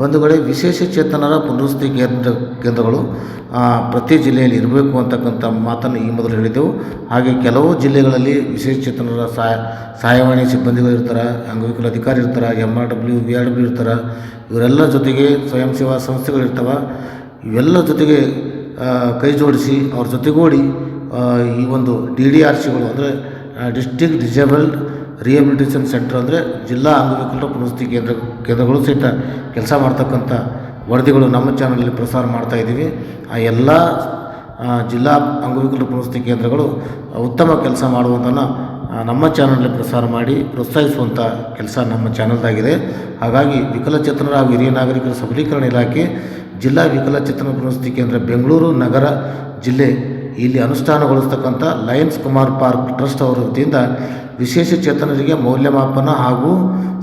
ಬಂಧುಗಳೇ ವಿಶೇಷ ಚೇತನರ ಪುನರ್ವಸತಿ ಕೇಂದ್ರ ಕೇಂದ್ರಗಳು ಪ್ರತಿ ಜಿಲ್ಲೆಯಲ್ಲಿ ಇರಬೇಕು ಅಂತಕ್ಕಂಥ ಮಾತನ್ನು ಈ ಮೊದಲು ಹೇಳಿದ್ದೆವು ಹಾಗೆ ಕೆಲವು ಜಿಲ್ಲೆಗಳಲ್ಲಿ ವಿಶೇಷ ಚೇತನರ ಸಹಾಯ ಸಹಾಯವಾಣಿ ಸಿಬ್ಬಂದಿಗಳು ಇರ್ತಾರೆ, ಅಂಗವಿಕಲ ಅಧಿಕಾರಿ ಇರ್ತಾರೆ M R W V R W ಇರ್ತಾರೆ. ಇವರೆಲ್ಲ ಜೊತೆಗೆ ಸ್ವಯಂ ಸೇವಾ ಸಂಸ್ಥೆಗಳು ಇರ್ತವೆ. ಇವೆಲ್ಲ ಜೊತೆಗೆ ಕೈ ಜೋಡಿಸಿ ಅವ್ರ ಜೊತೆಗೂಡಿ ಈ ಒಂದು ಡಿ ಡಿ ಆರ್ ಸಿಗಳು ಅಂದರೆ ಡಿಸ್ಟಿಕ್ ಡಿಸೇಬಲ್ಡ್ ರಿಹಬಿಲಿಟೇಷನ್ ಸೆಂಟರ್ ಅಂದರೆ ಜಿಲ್ಲಾ ಅಂಗವಿಕಲರ ಪುನರ್ವಸತಿ ಕೇಂದ್ರ ಕೇಂದ್ರಗಳು ಸಹಿತ ಕೆಲಸ ಮಾಡ್ತಕ್ಕಂಥ ವರದಿಗಳು ನಮ್ಮ ಚಾನಲಲ್ಲಿ ಪ್ರಸಾರ ಮಾಡ್ತಾ ಇದ್ದೀವಿ. ಆ ಎಲ್ಲ ಜಿಲ್ಲಾ ಅಂಗವಿಕಲರ ಪುನರ್ವಸತಿ ಕೇಂದ್ರಗಳು ಉತ್ತಮ ಕೆಲಸ ಮಾಡುವುದನ್ನು ನಮ್ಮ ಚಾನಲಲ್ಲಿ ಪ್ರಸಾರ ಮಾಡಿ ಪ್ರೋತ್ಸಾಹಿಸುವಂಥ ಕೆಲಸ ನಮ್ಮ ಚಾನಲ್ದಾಗಿದೆ ಹಾಗಾಗಿ ವಿಕಲಚೇತನರ ಹಾಗೂ ಹಿರಿಯ ನಾಗರಿಕರ ಸಬಲೀಕರಣ ಇಲಾಖೆ, ಜಿಲ್ಲಾ ವಿಕಲಚೇತನ ಪುನರ್ವಸತಿ ಕೇಂದ್ರ ಬೆಂಗಳೂರು, ನಗರ ಜಿಲ್ಲೆ ಇಲ್ಲಿ ಅನುಷ್ಠಾನಗೊಳಿಸ್ತಕ್ಕಂಥ ಲಯನ್ಸ್ ಕುಮಾರ್ ಪಾರ್ಕ್ ಟ್ರಸ್ಟ್ ಅವರ ವತಿಯಿಂದ ವಿಶೇಷ ಚೇತನರಿಗೆ ಮೌಲ್ಯಮಾಪನ ಹಾಗೂ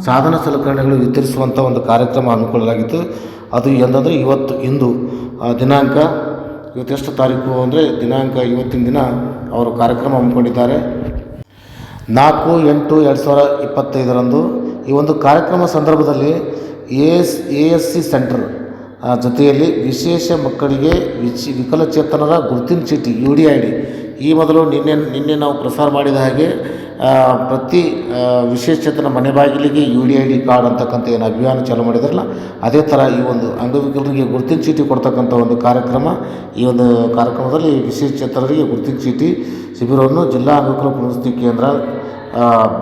ಸಾಧನ ಸಲಕರಣೆಗಳು ವಿತರಿಸುವಂಥ ಒಂದು ಕಾರ್ಯಕ್ರಮ ಹಮ್ಮಿಕೊಳ್ಳಲಾಗಿತ್ತು. ಅದು ಎಂದಂದರೆ ಇವತ್ತು ಇಂದು ದಿನಾಂಕ ಇವತ್ತೆಷ್ಟು ತಾರೀಕು ಅಂದರೆ ದಿನಾಂಕ ಇವತ್ತಿನ ದಿನ ಅವರು ಕಾರ್ಯಕ್ರಮ ಹಮ್ಮಿಕೊಂಡಿದ್ದಾರೆ. ನಾಲ್ಕು, ಎಂಟು, ಎರಡು ಸಾವಿರ ಇಪ್ಪತ್ತೈದರಂದು ಈ ಒಂದು ಕಾರ್ಯಕ್ರಮ ಸಂದರ್ಭದಲ್ಲಿ A S A S C centre ಜೊತೆಯಲ್ಲಿ ವಿಶೇಷ ಮಕ್ಕಳಿಗೆ ವಿಚಿ, ವಿಕಲಚೇತನರ ಗುರುತಿನ ಚೀಟಿ, ಯು ಡಿ ಐ ಡಿ ಈ ಮೊದಲು ನಿನ್ನೆ ನಿನ್ನೆ ನಾವು ಪ್ರಸಾರ ಮಾಡಿದ ಹಾಗೆ ಪ್ರತಿ ವಿಶೇಷ ವಿಶೇಷಚೇತನ ಮನೆ ಬಾಗಿಲಿಗೆ U D I D card ಅಂತಕ್ಕಂಥ ಏನು ಅಭಿಯಾನ ಚಾಲು ಮಾಡಿದ್ರಲ್ಲ, ಅದೇ ಥರ ಈ ಒಂದು ಅಂಗವಿಕಲರಿಗೆ ಗುರುತಿನ ಚೀಟಿ ಕೊಡ್ತಕ್ಕಂಥ ಒಂದು ಕಾರ್ಯಕ್ರಮ, ಈ ಒಂದು ಕಾರ್ಯಕ್ರಮದಲ್ಲಿ ವಿಶೇಷಚೇತನರಿಗೆ ಗುರುತಿನ ಚೀಟಿ, ಶಿಬಿರವನ್ನು ಜಿಲ್ಲಾ ಅಂಗವಿಕಲ ಪುನರ್ವಸತಿ ಕೇಂದ್ರ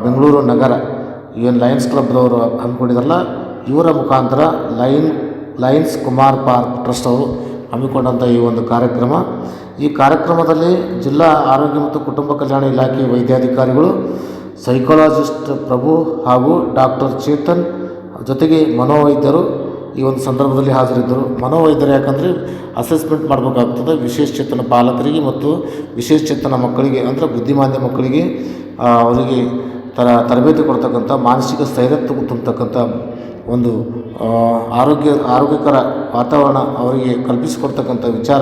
ಬೆಂಗಳೂರು ನಗರ ಏನು ಲಯನ್ಸ್ ಕ್ಲಬ್ನವರು ಹಮ್ಮಿಕೊಂಡಿದ್ರಲ್ಲ, ಇವರ ಮುಖಾಂತರ line lions Kumar park trust ಅವರು ಹಮ್ಮಿಕೊಂಡಂಥ ಈ ಒಂದು ಕಾರ್ಯಕ್ರಮ. ಈ ಕಾರ್ಯಕ್ರಮದಲ್ಲಿ ಜಿಲ್ಲಾ ಆರೋಗ್ಯ ಮತ್ತು ಕುಟುಂಬ ಕಲ್ಯಾಣ ಇಲಾಖೆ ವೈದ್ಯಾಧಿಕಾರಿಗಳು, ಸೈಕಾಲಜಿಸ್ಟ್ ಪ್ರಭು ಹಾಗೂ ಡಾಕ್ಟರ್ ಚೇತನ್ ಜೊತೆಗೆ ಮನೋವೈದ್ಯರು ಈ ಒಂದು ಸಂದರ್ಭದಲ್ಲಿ ಹಾಜರಿದ್ದರು. ಮನೋವೈದ್ಯರು ಯಾಕಂದರೆ ಅಸೆಸ್ಮೆಂಟ್ ಮಾಡಬೇಕಾಗ್ತದೆ. ವಿಶೇಷ ಚೇತನ ಪಾಲಕರಿಗೆ ಮತ್ತು ವಿಶೇಷ ಚೇತನ ಮಕ್ಕಳಿಗೆ, ಅಂದರೆ ಬುದ್ಧಿಮಾಂದ್ಯ ಮಕ್ಕಳಿಗೆ ಅವರಿಗೆ ತರ ತರಬೇತಿ ಕೊಡ್ತಕ್ಕಂಥ ಮಾನಸಿಕ ಸ್ಥೈರ್ಯ ತುಂಬತಕ್ಕಂಥ ಒಂದು ಆರೋಗ್ಯ, ಆರೋಗ್ಯಕರ ವಾತಾವರಣ ಅವರಿಗೆ ಕಲ್ಪಿಸಿಕೊಡ್ತಕ್ಕಂಥ ವಿಚಾರ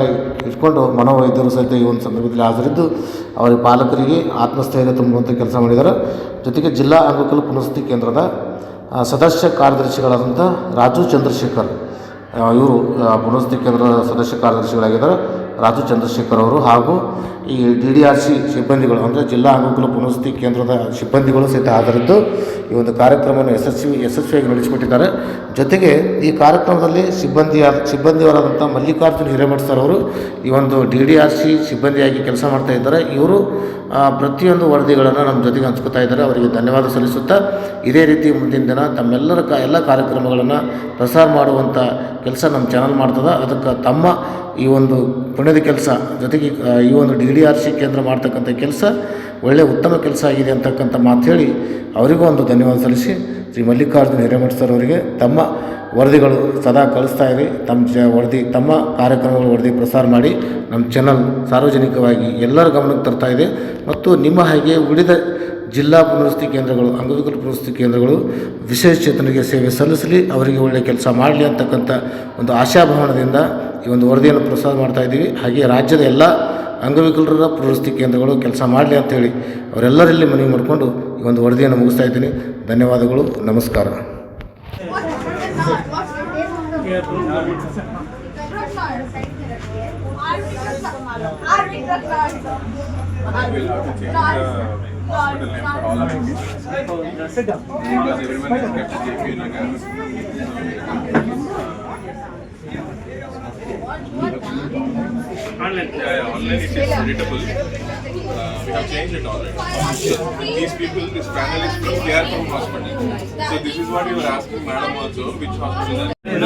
ಇಟ್ಕೊಂಡು ಮನೋವೈದ್ಯರು ಸಹಿತ ಈ ಒಂದು ಸಂದರ್ಭದಲ್ಲಿ ಹಾಜರಿದ್ದು ಅವರಿಗೆ ಪಾಲಕರಿಗೆ ಆತ್ಮಸ್ಥೈರ್ಯ ತುಂಬುವಂಥ ಕೆಲಸ ಮಾಡಿದ್ದಾರೆ. ಜೊತೆಗೆ ಜಿಲ್ಲಾ ಅಂಗವಿಕಲ ಪುನಸ್ತಿ ಕೇಂದ್ರದ ಸದಸ್ಯ ಕಾರ್ಯದರ್ಶಿಗಳಾದಂಥ ರಾಜು ಚಂದ್ರಶೇಖರ್ ಇವರು ಪುನಸ್ತಿ ಕೇಂದ್ರದ ಸದಸ್ಯ ಕಾರ್ಯದರ್ಶಿಗಳಾಗಿದ್ದಾರೆ. ರಾಜು ಚಂದ್ರಶೇಖರ್ ಅವರು ಹಾಗೂ ಈ ಡಿ ಡಿ ಆರ್ ಸಿ ಸಿಬ್ಬಂದಿಗಳು ಅಂದರೆ ಜಿಲ್ಲಾ ಅನುಕೂಲ ಪುನರ್ವಸತಿ ಕೇಂದ್ರದ ಸಿಬ್ಬಂದಿಗಳು ಸಹಿತ ಆಧರಿದ್ದು ಈ ಒಂದು ಕಾರ್ಯಕ್ರಮವನ್ನು ಯಶಸ್ವಿ ಯಶಸ್ವಿಯಾಗಿ ನಡೆಸಿಕೊಟ್ಟಿದ್ದಾರೆ. ಜೊತೆಗೆ ಈ ಕಾರ್ಯಕ್ರಮದಲ್ಲಿ ಸಿಬ್ಬಂದಿಯ ಸಿಬ್ಬಂದಿಯವರಾದಂಥ ಮಲ್ಲಿಕಾರ್ಜುನ್ ಹಿರೇಮಠ ಸರ್ ಅವರು ಈ ಒಂದು ಡಿ ಡಿ ಆರ್ ಸಿ ಸಿಬ್ಬಂದಿಯಾಗಿ ಕೆಲಸ ಮಾಡ್ತಾ ಇದ್ದಾರೆ. ಇವರು ಪ್ರತಿಯೊಂದು ವರದಿಗಳನ್ನು ನಮ್ಮ ಜೊತೆಗೆ ಹಂಚ್ಕೋತಾ ಇದ್ದಾರೆ. ಅವರಿಗೆ ಧನ್ಯವಾದ ಸಲ್ಲಿಸುತ್ತಾ ಇದೇ ರೀತಿ ಮುಂದಿನ ದಿನ ತಮ್ಮೆಲ್ಲರ ಕ, ಎಲ್ಲ ಕಾರ್ಯಕ್ರಮಗಳನ್ನು ಪ್ರಸಾರ ಮಾಡುವಂಥ ಕೆಲಸ ನಮ್ಮ ಚಾನಲ್ ಮಾಡ್ತದೆ, ಅದಕ್ಕೆ ತಮ್ಮ ಈ ಒಂದು ಪುಣ್ಯದ ಕೆಲಸ, ಜೊತೆಗೆ ಈ ಒಂದು ಡಿ ಡಿ ಆರ್ ಸಿ ಕೇಂದ್ರ ಮಾಡ್ತಕ್ಕಂಥ ಕೆಲಸ ಒಳ್ಳೆಯ ಉತ್ತಮ ಕೆಲಸ ಆಗಿದೆ ಅಂತಕ್ಕಂಥ ಮಾತು ಹೇಳಿ ಅವರಿಗೂ ಒಂದು ಧನ್ಯವಾದ ಸಲ್ಲಿಸಿ, ಶ್ರೀ ಮಲ್ಲಿಕಾರ್ಜುನ ಹಿರೇಮಠ ಸರ್ ಅವರಿಗೆ ತಮ್ಮ ವರದಿಗಳು ಸದಾ ಕಳಿಸ್ತಾ ಇರಿ, ತಮ್ಮ ಜ, ವರದಿ, ತಮ್ಮ ಕಾರ್ಯಕ್ರಮಗಳ ವರದಿ ಪ್ರಸಾರ ಮಾಡಿ ನಮ್ಮ ಚಾನಲ್ ಸಾರ್ವಜನಿಕವಾಗಿ ಎಲ್ಲರ ಗಮನಕ್ಕೆ ತರ್ತಾ ಇದೆ, ಮತ್ತು ನಿಮ್ಮ ಹಾಗೆ ಉಳಿದ ಜಿಲ್ಲಾ ಪುನರ್ವಸತಿ ಕೇಂದ್ರಗಳು, ಅಂಗವಿಕಲ ಪುನರ್ವಸತಿ ಕೇಂದ್ರಗಳು ವಿಶೇಷ ಚೇತನರಿಗೆ ಸೇವೆ ಸಲ್ಲಿಸಲಿ, ಅವರಿಗೆ ಒಳ್ಳೆಯ ಕೆಲಸ ಮಾಡಲಿ ಅಂತಕ್ಕಂಥ ಒಂದು ಆಶಾಭಾವನದಿಂದ ಈ ಒಂದು ವರದಿಯನ್ನು ಪ್ರಸಾರ ಮಾಡ್ತಾ ಇದ್ದೀವಿ. ಹಾಗೆ ರಾಜ್ಯದ ಎಲ್ಲ ಅಂಗವಿಕಲರ ಪುನರ್ವಸತಿ ಕೇಂದ್ರಗಳು ಕೆಲಸ ಮಾಡಲಿ ಅಂತೇಳಿ ಅವರೆಲ್ಲರಲ್ಲಿ ಮನವಿ ಮಾಡಿಕೊಂಡು ಈ ಒಂದು ವರದಿಯನ್ನು ಮುಗಿಸ್ತಾ ಇದ್ದೀನಿ. ಧನ್ಯವಾದಗಳು. ನಮಸ್ಕಾರ. I will not change hospital name for all everyone kept JP Online. Yeah, yeah, online it is readable. Have changed it already. These people, this panel is from, they are from hospital. So this is what you were asking madam also, which hospital? Are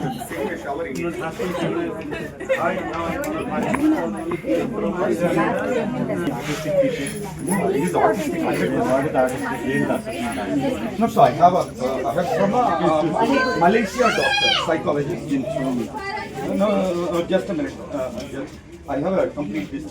I No, so I have a, uh, I have from a uh, Malaysia doctor, psychologist. No, no, no, just a minute. Uh, just, I have a complete.